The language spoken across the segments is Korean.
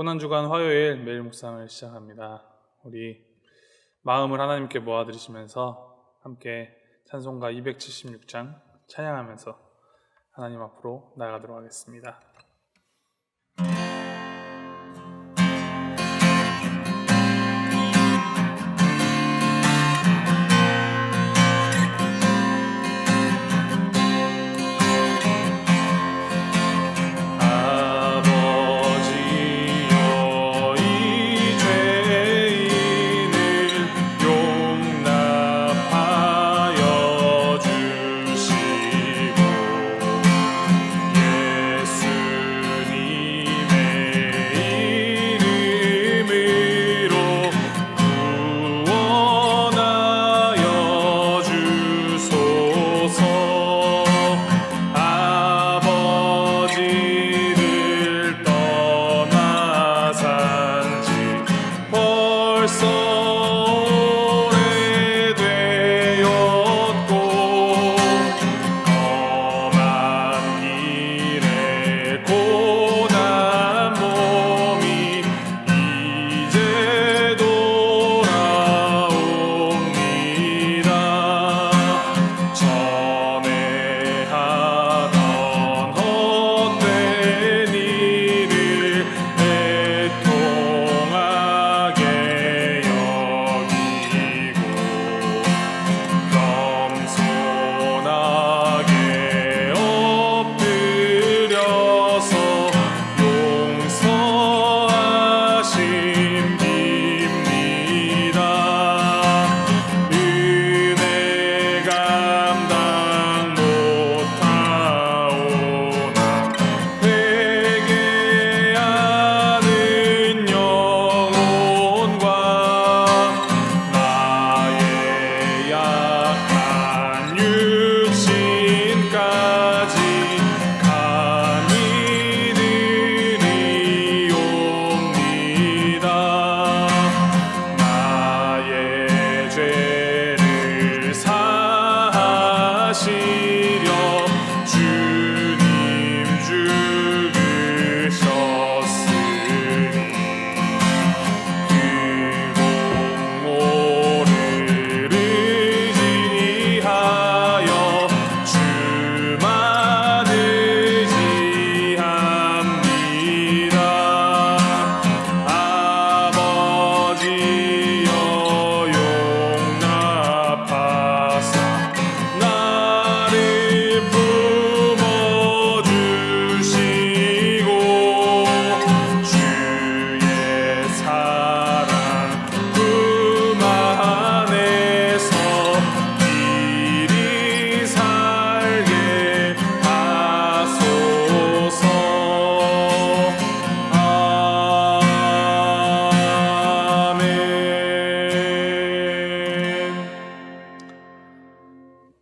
고난주간 화요일 매일 묵상을 시작합니다. 우리 마음을 하나님께 모아드리시면서 함께 찬송가 276장 찬양하면서 하나님 앞으로 나아가도록 하겠습니다. soul.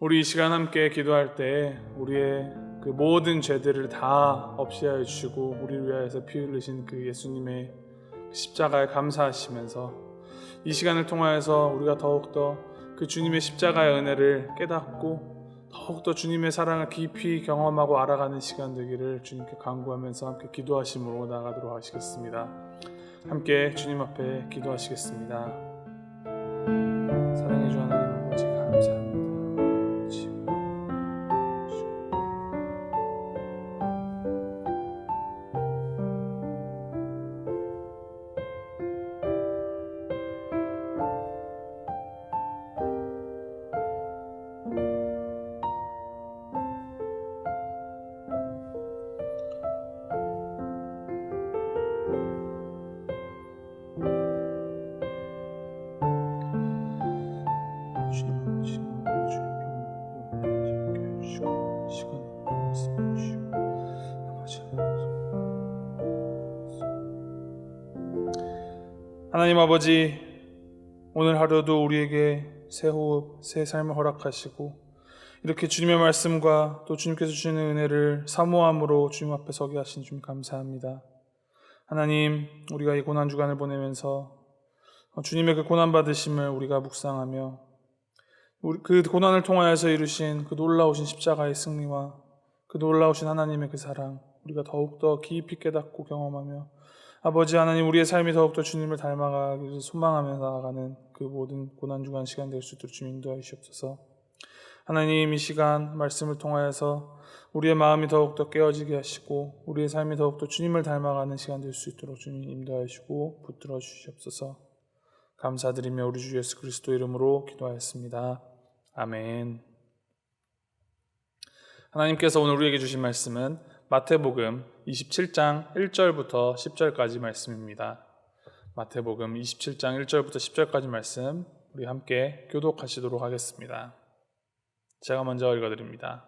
우리 이 시간 함께 기도할 때 우리의 그 모든 죄들을 다 없애하여 주시고 우리를 위하여서 피 흘리신 그 예수님의 십자가에 감사하시면서 이 시간을 통하여서 우리가 더욱더 그 주님의 십자가의 은혜를 깨닫고 더욱더 주님의 사랑을 깊이 경험하고 알아가는 시간 되기를 주님께 간구하면서 함께 기도하심으로 나가도록 하시겠습니다. 함께 주님 앞에 기도하시겠습니다. 하나님 아버지 오늘 하루도 우리에게 새 호흡 새 삶을 허락하시고 이렇게 주님의 말씀과 또 주님께서 주시는 은혜를 사모함으로 주님 앞에 서게 하신 주님 감사합니다. 하나님 우리가 이 고난 주간을 보내면서 주님의 그 고난 받으심을 우리가 묵상하며 그 고난을 통하여서 이루신 그 놀라우신 십자가의 승리와 그 놀라우신 하나님의 그 사랑 우리가 더욱더 깊이 깨닫고 경험하며 아버지 하나님 우리의 삶이 더욱더 주님을 닮아가기를 소망하며 나아가는 그 모든 고난주간 시간 될 수 있도록 주님 인도하여 주옵소서. 하나님 이 시간 말씀을 통하여서 우리의 마음이 더욱더 깨어지게 하시고 우리의 삶이 더욱더 주님을 닮아가는 시간 될 수 있도록 주님 인도하여 주시고 붙들어 주시옵소서. 감사드리며 우리 주 예수 그리스도 이름으로 기도하였습니다. 아멘. 하나님께서 오늘 우리에게 주신 말씀은 마태복음 27장 1절부터 10절까지 말씀입니다. 마태복음 27장 1절부터 10절까지 말씀 우리 함께 교독하시도록 하겠습니다. 제가 먼저 읽어드립니다.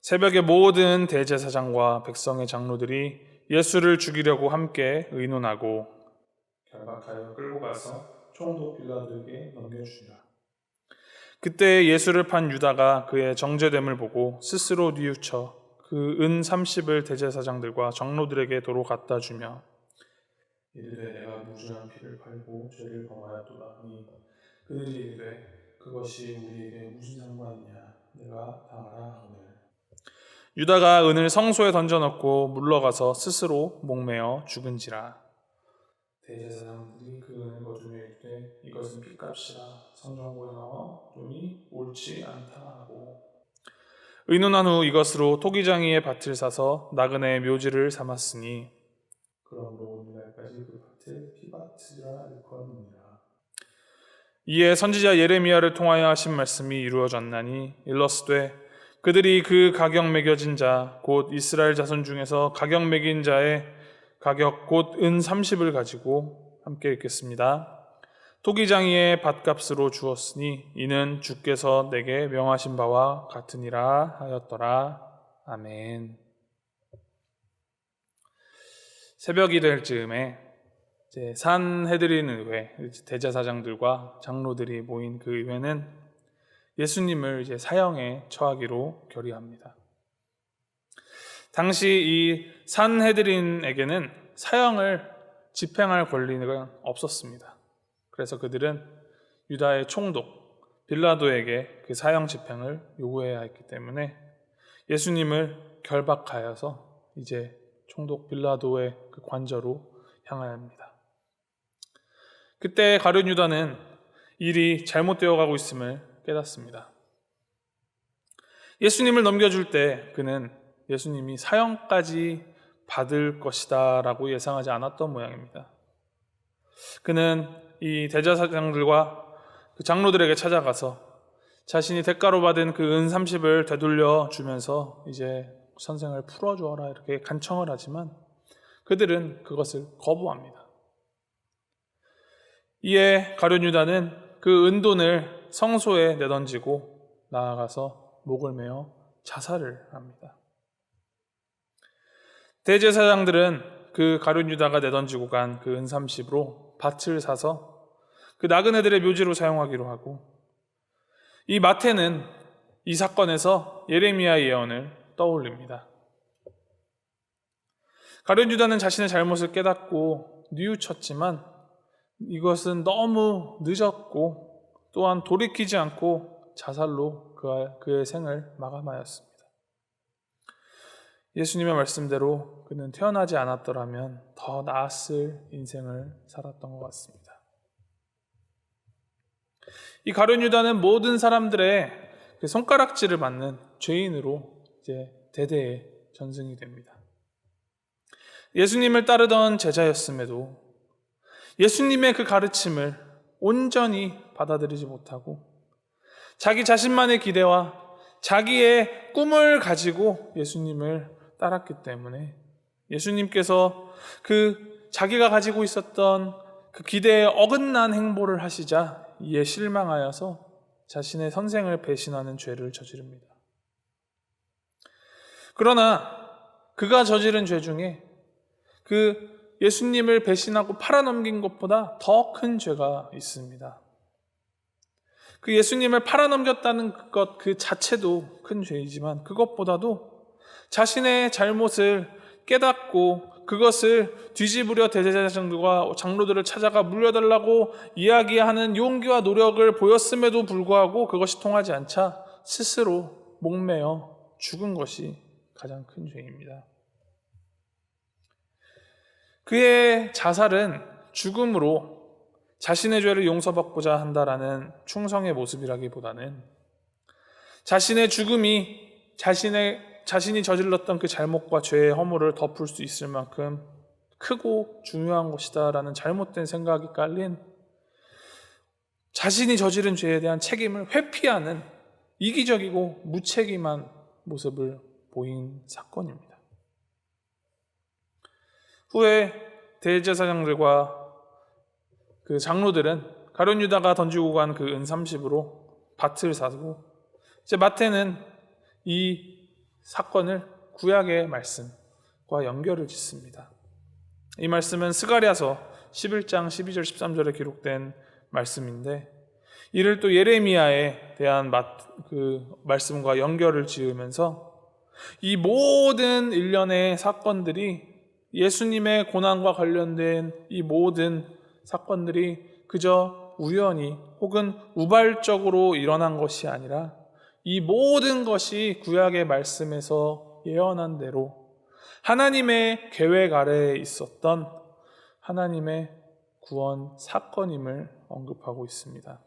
새벽에 모든 대제사장과 백성의 장로들이 예수를 죽이려고 함께 의논하고 결박하여 끌고 가서 총독 빌라도에게 넘겨주니라. 그때 예수를 판 유다가 그의 정죄됨을 보고 스스로 뉘우쳐 그 은 30을 대제사장들과 장로들에게 도로 갖다 주며 이르되 내가 무죄한 피를 팔고 죄를 범하였도다 하니 그들이 이르되 그것이 우리에게 무슨 상관이냐? 내가 당하라 하늘. 유다가 은을 성소에 던져 넣고 물러가서 스스로 목매어 죽은지라. 대제사장들이 그 은을 거두며 이르되 이것은 피값이라. 성경고에 나와 돈이 옳지 않다 하고 의논한 후 이것으로 토기장이의 밭을 사서 나그네의 묘지를 삼았으니 그러므로 오늘날까지 그 밭을 피밭이라 일컫느니라 이에 선지자 예레미야를 통하여 하신 말씀이 이루어졌나니 일러스되 그들이 그 가격 매겨진 자 곧 이스라엘 자손 중에서 가격 매긴 자의 가격 곧 은 30을 가지고 함께 읽겠습니다. 토기장이의 밭값으로 주었으니 이는 주께서 내게 명하신 바와 같으니라 하였더라. 아멘. 새벽이 될 즈음에 이제 산헤드린 의회 대제사장들과 장로들이 모인 그 의회는 예수님을 이제 사형에 처하기로 결의합니다. 당시 이 산헤드린에게는 사형을 집행할 권리가 없었습니다. 그래서 그들은 유다의 총독 빌라도에게 그 사형 집행을 요구해야 했기 때문에 예수님을 결박하여서 이제 총독 빌라도의 그 관저로 향하야 합니다. 그때 가룟 유다는 일이 잘못되어 가고 있음을 깨닫습니다. 예수님을 넘겨줄 때 그는 예수님이 사형까지 받을 것이다 라고 예상하지 않았던 모양입니다. 그는 이 대제사장들과 그 장로들에게 찾아가서 자신이 대가로 받은 그 은 30을 되돌려 주면서 이제 선생을 풀어주어라 이렇게 간청을 하지만 그들은 그것을 거부합니다. 이에 가룟 유다는 그 은돈을 성소에 내던지고 나아가서 목을 메어 자살을 합니다. 대제사장들은 그 가룟 유다가 내던지고 간 그은 30으로 밭을 사서 그 나그네들의 묘지로 사용하기로 하고 이 마태는 이 사건에서 예레미야 예언을 떠올립니다. 가룟 유다는 자신의 잘못을 깨닫고 뉘우쳤지만 이것은 너무 늦었고 또한 돌이키지 않고 자살로 그의 생을 마감하였습니다. 예수님의 말씀대로 그는 태어나지 않았더라면 더 나았을 인생을 살았던 것 같습니다. 이 가룟 유다는 모든 사람들의 그 손가락질을 받는 죄인으로 이제 대대에 전승이 됩니다. 예수님을 따르던 제자였음에도 예수님의 그 가르침을 온전히 받아들이지 못하고 자기 자신만의 기대와 자기의 꿈을 가지고 예수님을 따랐기 때문에 예수님께서 그 자기가 가지고 있었던 그 기대에 어긋난 행보를 하시자 이에 실망하여서 자신의 선생을 배신하는 죄를 저지릅니다. 그러나 그가 저지른 죄 중에 그 예수님을 배신하고 팔아넘긴 것보다 더 큰 죄가 있습니다. 그 예수님을 팔아넘겼다는 것 그 자체도 큰 죄이지만 그것보다도 자신의 잘못을 깨닫고 그것을 뒤집으려 대제사장들과 장로들을 찾아가 물려달라고 이야기하는 용기와 노력을 보였음에도 불구하고 그것이 통하지 않자 스스로 목매어 죽은 것이 가장 큰 죄입니다. 그의 자살은 죽음으로 자신의 죄를 용서받고자 한다라는 충성의 모습이라기보다는 자신의 죽음이 자신의 자신이 저질렀던 그 잘못과 죄의 허물을 덮을 수 있을 만큼 크고 중요한 것이다라는 잘못된 생각이 깔린 자신이 저지른 죄에 대한 책임을 회피하는 이기적이고 무책임한 모습을 보인 사건입니다. 후에 대제사장들과 그 장로들은 가룟 유다가 던지고 간 그 은 30으로 밭을 사고 이제 마태는 이 사건을 구약의 말씀과 연결을 짓습니다. 이 말씀은 스가랴서 11장 12절 13절에 기록된 말씀인데 이를 또 예레미야에 대한 그 말씀과 연결을 지으면서 이 모든 일련의 사건들이 예수님의 고난과 관련된 이 모든 사건들이 그저 우연히 혹은 우발적으로 일어난 것이 아니라 이 모든 것이 구약의 말씀에서 예언한 대로 하나님의 계획 아래에 있었던 하나님의 구원 사건임을 언급하고 있습니다.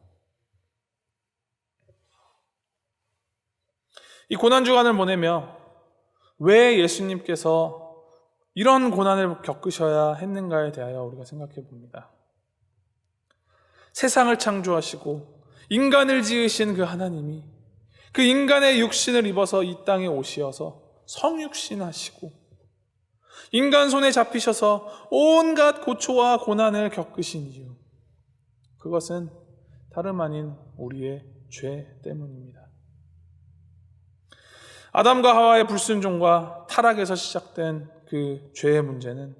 이 고난 주간을 보내며 왜 예수님께서 이런 고난을 겪으셔야 했는가에 대하여 우리가 생각해 봅니다. 세상을 창조하시고 인간을 지으신 그 하나님이 그 인간의 육신을 입어서 이 땅에 오시어서 성육신하시고 인간 손에 잡히셔서 온갖 고초와 고난을 겪으신 이유 그것은 다름 아닌 우리의 죄 때문입니다. 아담과 하와의 불순종과 타락에서 시작된 그 죄의 문제는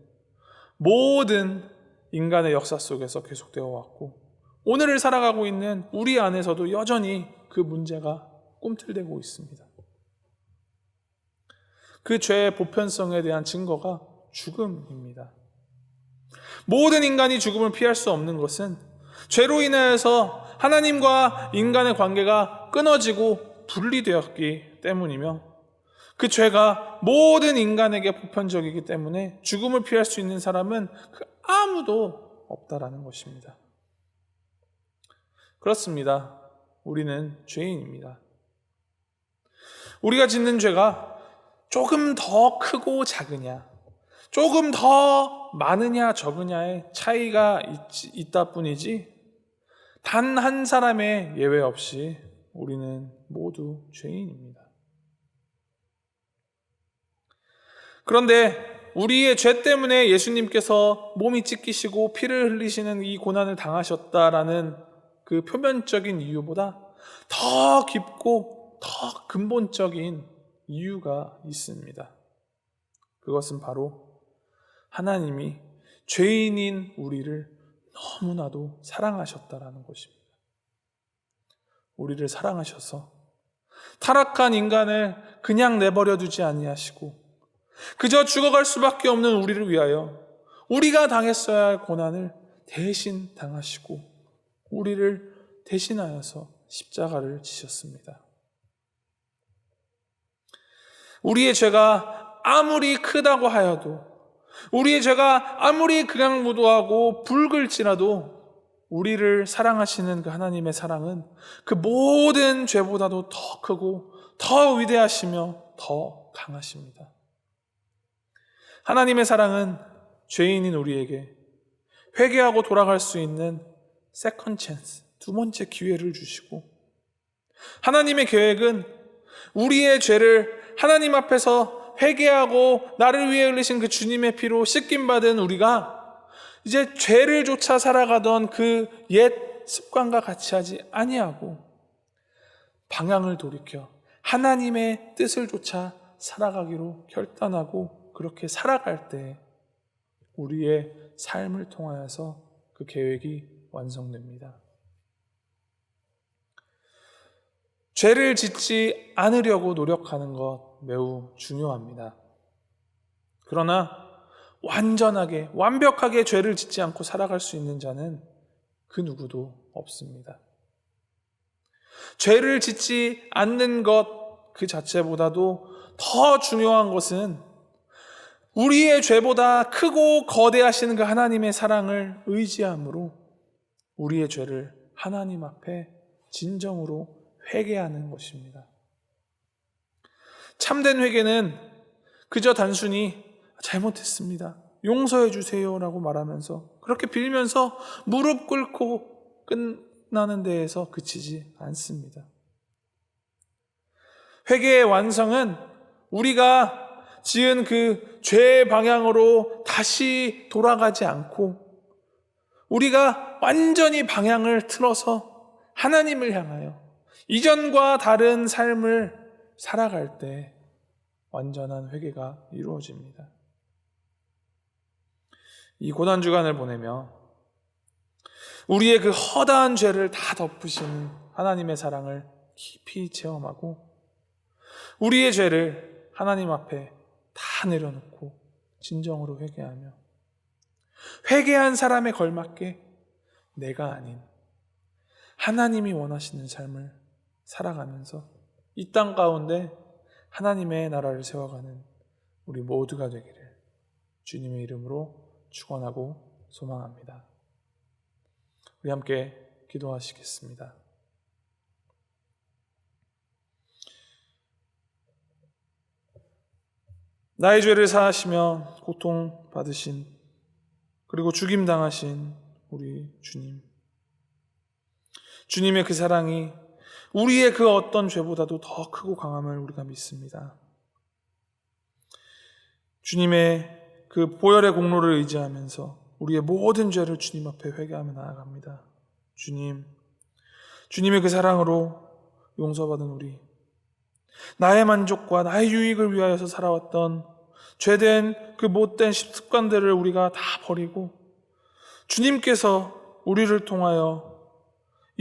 모든 인간의 역사 속에서 계속되어 왔고 오늘을 살아가고 있는 우리 안에서도 여전히 그 문제가 꿈틀대고 있습니다. 그 죄의 보편성에 대한 증거가 죽음입니다. 모든 인간이 죽음을 피할 수 없는 것은 죄로 인하여서 하나님과 인간의 관계가 끊어지고 분리되었기 때문이며 그 죄가 모든 인간에게 보편적이기 때문에 죽음을 피할 수 있는 사람은 그 아무도 없다라는 것입니다. 그렇습니다. 우리는 죄인입니다. 우리가 짓는 죄가 조금 더 크고 작으냐, 조금 더 많으냐 적으냐의 차이가 있, 다 뿐이지, 단 한 사람의 예외 없이 우리는 모두 죄인입니다. 그런데 우리의 죄 때문에 예수님께서 몸이 찢기시고 피를 흘리시는 이 고난을 당하셨다라는 그 표면적인 이유보다 더 깊고 더 근본적인 이유가 있습니다. 그것은 바로 하나님이 죄인인 우리를 너무나도 사랑하셨다라는 것입니다. 우리를 사랑하셔서 타락한 인간을 그냥 내버려 두지 아니하시고 그저 죽어갈 수밖에 없는 우리를 위하여 우리가 당했어야 할 고난을 대신 당하시고 우리를 대신하여서 십자가를 지셨습니다. 우리의 죄가 아무리 크다고 하여도 우리의 죄가 아무리 극악무도하고 붉을지라도 우리를 사랑하시는 그 하나님의 사랑은 그 모든 죄보다도 더 크고 더 위대하시며 더 강하십니다. 하나님의 사랑은 죄인인 우리에게 회개하고 돌아갈 수 있는 세컨 찬스, 두 번째 기회를 주시고 하나님의 계획은 우리의 죄를 하나님 앞에서 회개하고 나를 위해 흘리신 그 주님의 피로 씻김 받은 우리가 이제 죄를 쫓아 살아가던 그 옛 습관과 같이 하지 아니하고 방향을 돌이켜 하나님의 뜻을 쫓아 살아가기로 결단하고 그렇게 살아갈 때 우리의 삶을 통하여서 그 계획이 완성됩니다. 죄를 짓지 않으려고 노력하는 것 매우 중요합니다. 그러나 완전하게, 완벽하게 죄를 짓지 않고 살아갈 수 있는 자는 그 누구도 없습니다. 죄를 짓지 않는 것 그 자체보다도 더 중요한 것은 우리의 죄보다 크고 거대하신 그 하나님의 사랑을 의지함으로 우리의 죄를 하나님 앞에 진정으로 회개하는 것입니다. 참된 회개는 그저 단순히 잘못했습니다. 용서해 주세요라고 말하면서 그렇게 빌면서 무릎 꿇고 끝나는 데에서 그치지 않습니다. 회개의 완성은 우리가 지은 그 죄의 방향으로 다시 돌아가지 않고 우리가 완전히 방향을 틀어서 하나님을 향하여 이전과 다른 삶을 살아갈 때 완전한 회개가 이루어집니다. 이 고난 주간을 보내며 우리의 그 허다한 죄를 다 덮으시는 하나님의 사랑을 깊이 체험하고 우리의 죄를 하나님 앞에 다 내려놓고 진정으로 회개하며 회개한 사람에 걸맞게 내가 아닌 하나님이 원하시는 삶을 살아가면서 이 땅 가운데 하나님의 나라를 세워가는 우리 모두가 되기를 주님의 이름으로 축원하고 소망합니다. 우리 함께 기도하시겠습니다. 나의 죄를 사하시며 고통 받으신 그리고 죽임 당하신 우리 주님. 주님의 그 사랑이 우리의 그 어떤 죄보다도 더 크고 강함을 우리가 믿습니다. 주님의 그 보혈의 공로를 의지하면서 우리의 모든 죄를 주님 앞에 회개하며 나아갑니다. 주님, 주님의 그 사랑으로 용서받은 우리, 나의 만족과 나의 유익을 위하여서 살아왔던 죄된 그 못된 습관들을 우리가 다 버리고 주님께서 우리를 통하여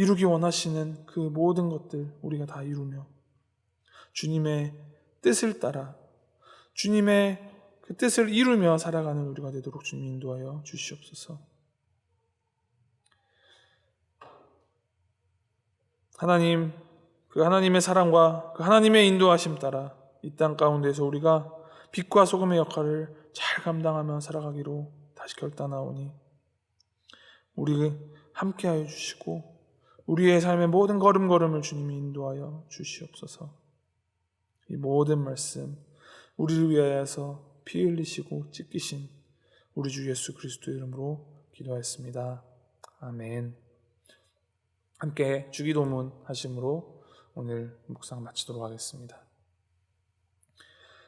이루기 원하시는 그 모든 것들 우리가 다 이루며 주님의 뜻을 따라 주님의 그 뜻을 이루며 살아가는 우리가 되도록 주님 인도하여 주시옵소서. 하나님, 그 하나님의 사랑과 그 하나님의 인도하심 따라 이 땅 가운데서 우리가 빛과 소금의 역할을 잘 감당하며 살아가기로 다시 결단하오니 우리 함께하여 주시고 우리의 삶의 모든 걸음걸음을 주님이 인도하여 주시옵소서. 이 모든 말씀 우리를 위하여서 피 흘리시고 찢기신 우리 주 예수 그리스도 이름으로 기도하였습니다. 아멘. 함께 주기도문 하심으로 오늘 묵상 마치도록 하겠습니다.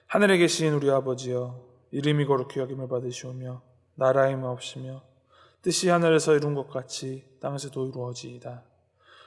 하늘에 계신 우리 아버지여 이름이 거룩히 여김을 받으시오며 나라의 마옵시며 뜻이 하늘에서 이룬 것 같이 땅에서도 이루어지이다.